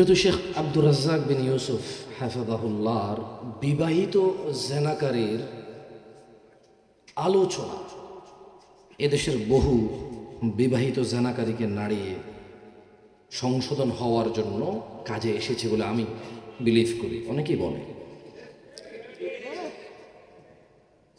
যেহেতু শেখ আব্দুর রাজ্জাক বিন ইউসুফ বিবাহিত জেনাকারীর আলোচনা এদেশের বহু বিবাহিত জেনাকারীকে নাড়িয়ে সংশোধন হওয়ার জন্য কাজে এসেছে বলে আমি বিলিভ করি। অনেকেই বলে।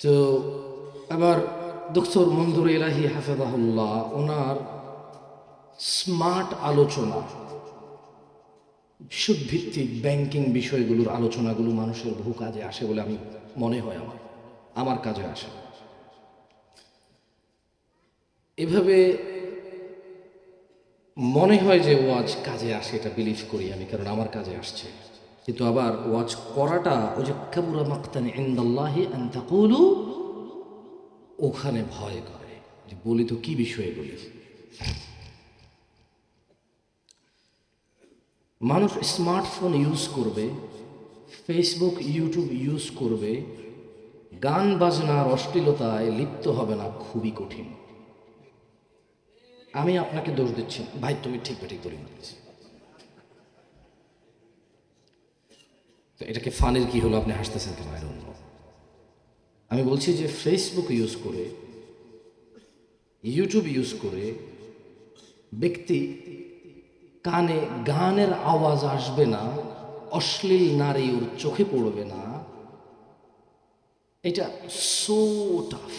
তো আবার ডক্টর মন্দুর এলাহি হাফেদাহুল্লাহ ওনার স্মার্ট আলোচনা সুদভিত্তিক ব্যাংকিং বিষয়গুলোর আলোচনাগুলো মানুষের বহু কাজে আসে বলে আমি মনে হয় আমার আমার কাজে আসে। এভাবে মনে হয় যে ওয়াজ কাজে আসে, এটা বিলিভ করি আমি, কারণ আমার কাজে আসছে। কিন্তু আবার ওয়াজ করাটা, ওই যে কাবুরা মাক্তানি ইন্দাল্লাহি আন তাকুলু, ওখানে ভয় করে। যে বলি তো কি বিষয়ে বলি? মানুষ স্মার্টফোন ইউজ করবে ফেসবুক ইউটিউব ইউজ করবে, গান বাজনার অশ্লীলতায় লিপ্ত হবে না, খুবই কঠিন। আমি আপনাকে দোষ দিচ্ছি। ভাই, তুমি ঠিক ঠিক করে তো এটাকে ফানের কি হলো? আপনি হাসতেছেন কেন? আই ডোন্ট আমি বলছি যে ফেসবুক ইউজ করে ইউটিউব ইউজ করে, ব্যক্তি কানে গানের আওয়াজ আসবে না, অশ্লীল নারী ওর চোখে পড়বে না। এটা সো টাফ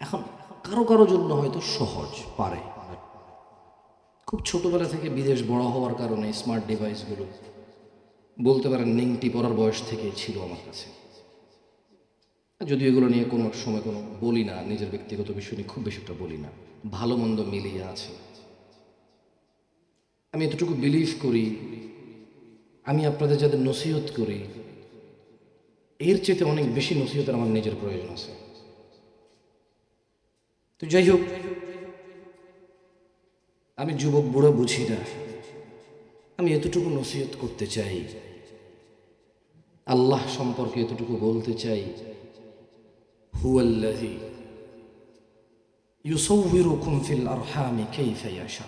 এখন কারও কারও জন্য হয়তো সহজ, পারে। খুব ছোটবেলা থেকে বিদেশ বড় হওয়ার কারণে স্মার্ট ডিভাইসগুলো বলতে পারেন নিংটি পড়ার বয়স থেকে ছিল আমার কাছে। যদি এগুলো নিয়ে কোনো সময় কোনো বলি না, নিজের ব্যক্তিগত বিষয় নিয়ে খুব বেশি একটা বলি না। ভালো মন্দ মিলিয়ে আছে। আমি এতটুকু বিলিভ করি, আমি আপনাদের যাদের নসিহত করি, এর চেয়ে অনেক বেশি নসিহতের আমার নিজের প্রয়োজন আছে। তো যাই হোক, আমি যুবক বুড়ো বুঝি না, আমি এতটুকু নসিহত করতে চাই, আল্লাহ সম্পর্কে এতটুকু বলতে চাই হুয়াল্লাহি ইউসৌবিরুকুম ফিল আরহামি কাইফা ইয়াশা।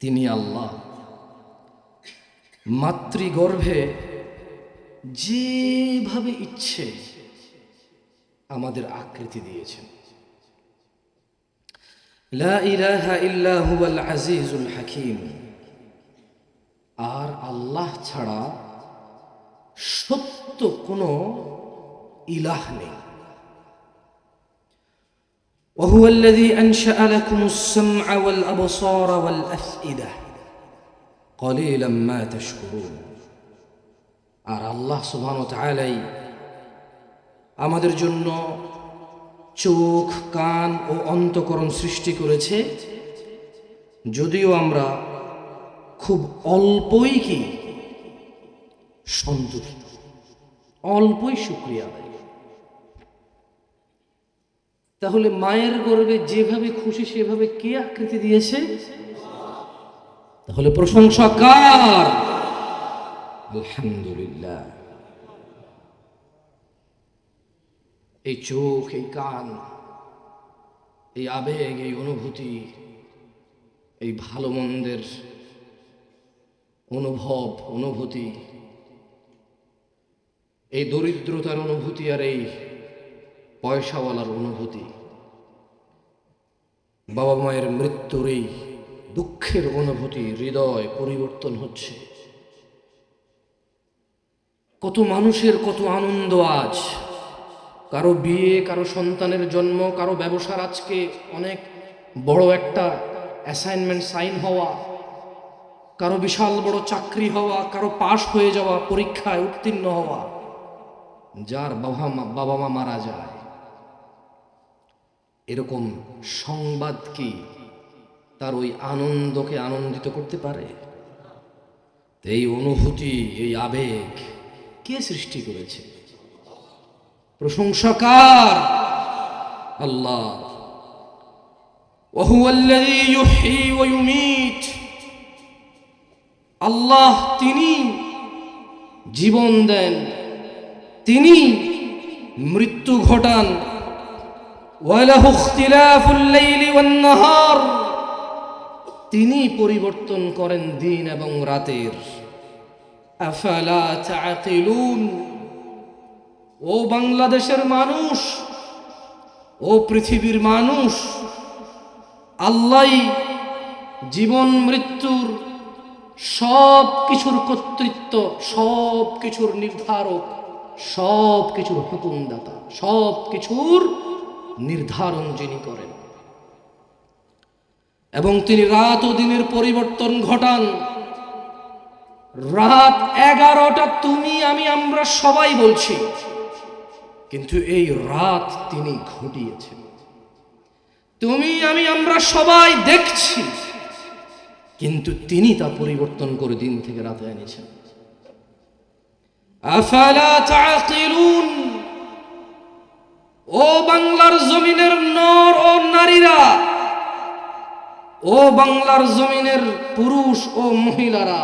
তিনি আল্লাহ। মাতৃগর্ভে যেভাবে ইচ্ছে আমাদের আকৃতি দিয়েছেন। হাকিম। আর আল্লাহ ছাড়া সত্য কোনো ইলাহ নেই। وهو الذي أنشأ لكم السمع والأبصار والأفئدة قليلا ما تشكرون আর আল্লাহ সুবহান তাআলাই আমাদের জন্য চোখ কান ও অন্তকরণ সৃষ্টি করেছে যদিও আমরা খুব অল্পই কি সন্তুষ্ট অল্পই শুক্রিয়া আদায় করি। তাহলে মায়ের গর্বে যেভাবে খুশি, সেভাবে কে আকৃতি দিয়েছে? তাহলে প্রশংসা কার? আলহামদুলিল্লাহ। এই চোখ, এই কান, এই আবেগ, এই অনুভূতি, এই ভালো মন্দের অনুভব, অনুভূতি, এই দরিদ্রতার অনুভূতি আর এই পয়সাওয়ালার অনুভূতি। বাবা মায়ের মৃত্যুর এই দুঃখের অনুভূতি, হৃদয় পরিবর্তন হচ্ছে। কত মানুষের কত আনন্দ আজ। কারও বিয়ে, কারও সন্তানের জন্ম, কারও ব্যবসার আজকে অনেক বড় একটা অ্যাসাইনমেন্ট সাইন হওয়া। কারও বিশাল বড় চাকরি হওয়া, কারও পাশ হয়ে যাওয়া, পরীক্ষায় উত্তীর্ণ হওয়া। যার বাবা মা বাবা মা মারা যায়। এরকম সংবাদ কি তার ওই আনন্দকে আনন্দিত করতে পারে? এই অনুভূতি, এই আবেগ কে সৃষ্টি করেছে? প্রশংসাকার আল্লাহ। আল্লাহ তিনি জীবন দেন, তিনি মৃত্যু ঘটান وله اختلاف الليل والنهار তিনি পরিবর্তন করেন দিন এবং রাতের। আফালা ও বাংলাদেশের মানুষ, ও পৃথিবীর মানুষ, আল্লাহ জীবন, মৃত্যুর সব কিছুর কর্তৃত্ব সব কিছুর নির্ধারক সব কিছুর হুকুমদাতা সব কিছুর নির্ধারণ যিনি করেন। এবং তিনি রাত ও দিনের পরিবর্তন ঘটান। রাত এগারোটা তুমি, আমি, আমরা সবাই বলছি। কিন্তু এই রাত তিনি ঘটিয়েছেন। তুমি, আমি, আমরা সবাই দেখছি। কিন্তু তিনি তা পরিবর্তন করে দিন থেকে রাতে এনেছেন। আফালা তাআকিলুন? ও বাংলার জমিনের নর ও নারীরা, ও বাংলার জমিনের পুরুষ ও মহিলারা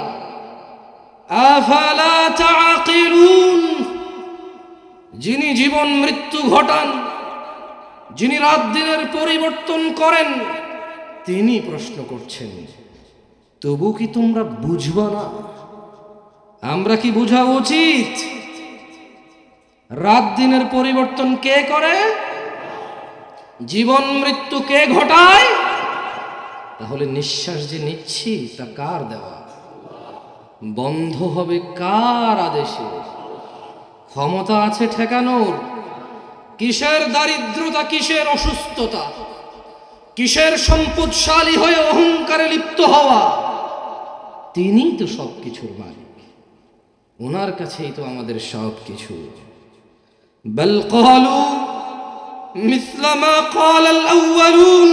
যিনি জীবন মৃত্যু ঘটান, যিনি রাত দিনের পরিবর্তন করেন, তিনি প্রশ্ন করছেন, তবু কি তোমরা বুঝবা না? আমরা কি বোঝা উচিত? রাত দিনের পরিবর্তন কে করে? জীবন, মৃত্যু কে ঘটায়? তাহলে নিঃশ্বাস যে নিচ্ছি, তা কার দেওয়া? বন্ধ হবে কার আদেশে? ক্ষমতা আছে ঠেকানোর। কিসের দারিদ্রতা, কিসের অসুস্থতা? কিসের সম্পদশালী হয়ে অহংকারে লিপ্ত হওয়া? তিনি তো সব কিছুর মালিক। ওনার কাছেই তো আমাদের সব কিছু বল কলু মিসলামা কল আউয়ালুন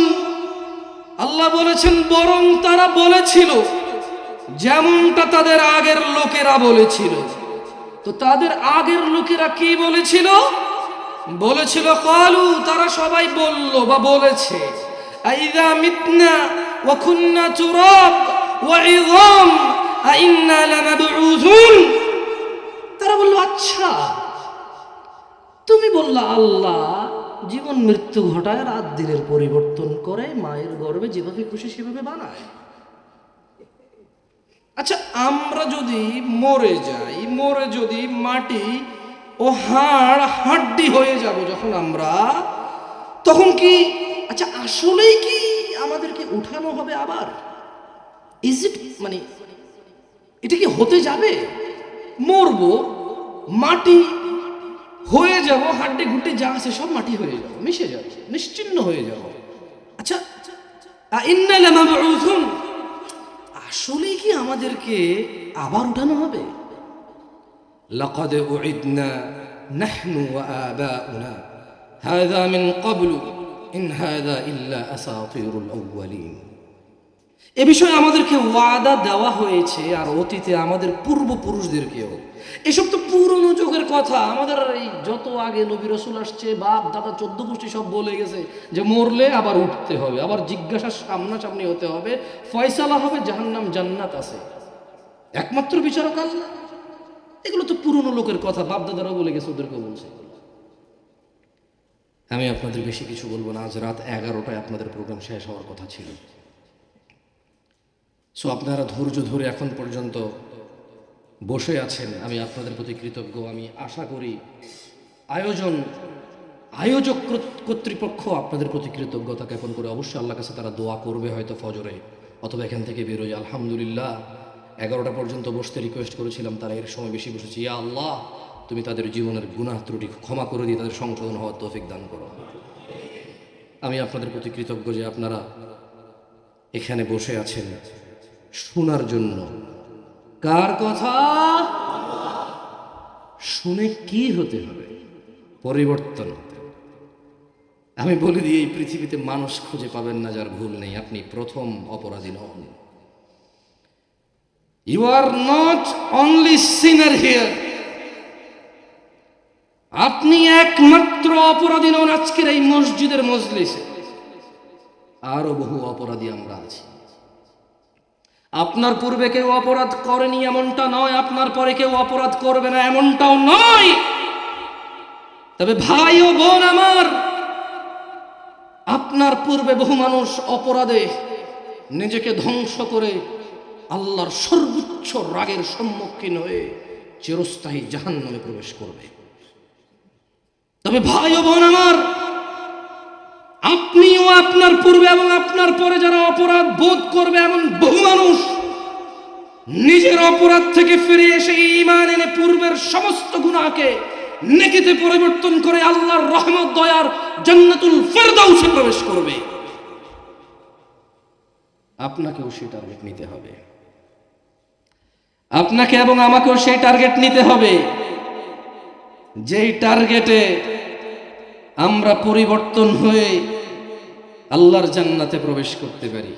আল্লাহ বলেছেন, বরং তারা বলেছিল, যেমনটা তাদের আগের লোকেরা বলেছিল। তো তাদের আগের লোকেরা কি বলেছিল? বলেছিল, কলু, তারা সবাই বলল বা বলেছে, আইদা মিতনা ওয়া কুন্না তুরাব ওয়া ইযাম আইন্না লানাবউযুন তারা বলল আচ্ছা। তুমি বললা, আল্লাহ, জীবন মৃত্যু ঘটায় রাত দিনের পরিবর্তন করে, মায়ের গর্ভে যেভাবে খুশি সেভাবে বানায়। আচ্ছা আমরা যদি মরে যাই, মরে যদি মাটি ও হাড় হাড্ডি হয়ে যাব যখন আমরা, তখন কি আচ্ছা আসলেই কি আমাদেরকে উঠানো হবে আবার? ইজ ইট মানে এটা কি হতে যাবে? মরবো, মাটি হয়ে যাব হাড্ডি গুড্ডি যা আছে সব মাটি হয়ে যাবো মিশে যাবো নিশ্চিন্ন হয়ে যাব আচ্ছা ইন্না লামাবউথুন আসলেই কি আমাদেরকে আবার উঠানো হবে لقد أعدنا نحن وآباؤنا هذا من قبل إن هذا إلا أساطير الأولين এ বিষয়ে আমাদেরকে ওয়াদা দেওয়া হয়েছে আর অতীতে আমাদের পূর্বপুরুষদেরকেও। এসব তো পুরনো যুগের কথা। আমাদের এই যত আগে নবী রসুল আসছে, বাপ, দাদা, চোদ্দ গোষ্ঠী সব বলে গেছে যে মরলে আবার উঠতে হবে, আবার জিজ্ঞাসার সামনাসামনি হতে হবে, ফয়সালা হবে, জাহান্নাম, জান্নাত আছে। একমাত্র বিচারক আল্লাহ। এগুলো তো পুরনো লোকের কথা, বাপ, দাদারাও বলে গেছে, ওদেরকেও বলছে। আমি আপনাদের বেশি কিছু বলব না, আজ রাত এগারোটায় আপনাদের প্রোগ্রাম শেষ হওয়ার কথা ছিল। সো আপনারা ধৈর্য ধরে এখন পর্যন্ত বসে আছেন। আমি আপনাদের প্রতি কৃতজ্ঞ। আমি আশা করি আয়োজন, আয়োজক কর্তৃপক্ষ আপনাদের প্রতি কৃতজ্ঞতা জ্ঞাপন করে অবশ্যই আল্লাহ কাছে তারা দোয়া করবে হয়তো ফজরে। অথবা এখান থেকে বেরোয় আলহামদুলিল্লাহ, এগারোটা পর্যন্ত বসতে রিকোয়েস্ট করেছিলাম, তারা এর সময় বেশি বসেছে। ইয়া আল্লাহ, তুমি তাদের জীবনের গুনাহ ত্রুটি ক্ষমা করে দিয়ে তাদের সংশোধন হওয়ার তৌফিক দান করো। আমি আপনাদের প্রতি কৃতজ্ঞ যে আপনারা এখানে বসে আছেন। শোনার জন্য। কার কথা? শুনে কি হতে হবে? পরিবর্তন। আমি বলে দিই, এই পৃথিবীতে মানুষ খুঁজে পাবেন না যার ভুল নেই। আপনি প্রথম অপরাধী নন। You are not only sinner here আপনি একমাত্র অপরাধী নন আজকের এই মসজিদের মজলিসে। আরও বহু অপরাধী আমরা আছি। আপনার পূর্বে কেউ অপরাধ করেনি এমনটা নয়, আপনার পরে কেউ অপরাধ করবে না এমনটাও নয়। তবে ভাই ও বোন আমার, আপনার পূর্বে বহু মানুষ অপরাধে নিজেকে ধ্বংস করে আল্লাহর সর্বোচ্চ রাগের সম্মুখীন হয়ে চিরস্থায়ী জাহান প্রবেশ করবে। তবে ভাই ও বোন আমার আপনিও আপনার পূর্বে এবং আপনার পরে যারা অপরাধ বোধ করবে এমন বহু মানুষ, নিজের অপরাধ থেকে ফিরে এসে ইমান এনে পূর্বের সমস্ত গুণাকে নেকিতে পরিবর্তন করে আল্লাহর রহমত, দয়ার জান্নাতুল ফেরদাউসে প্রবেশ করবে। আপনাকেও সেই টার্গেট নিতে হবে। আপনাকে এবং আমাকেও সেই টার্গেট নিতে হবে। যেই টার্গেটে আমরা পরিবর্তন হয়ে আল্লাহর জান্নাতে প্রবেশ করতে পারি।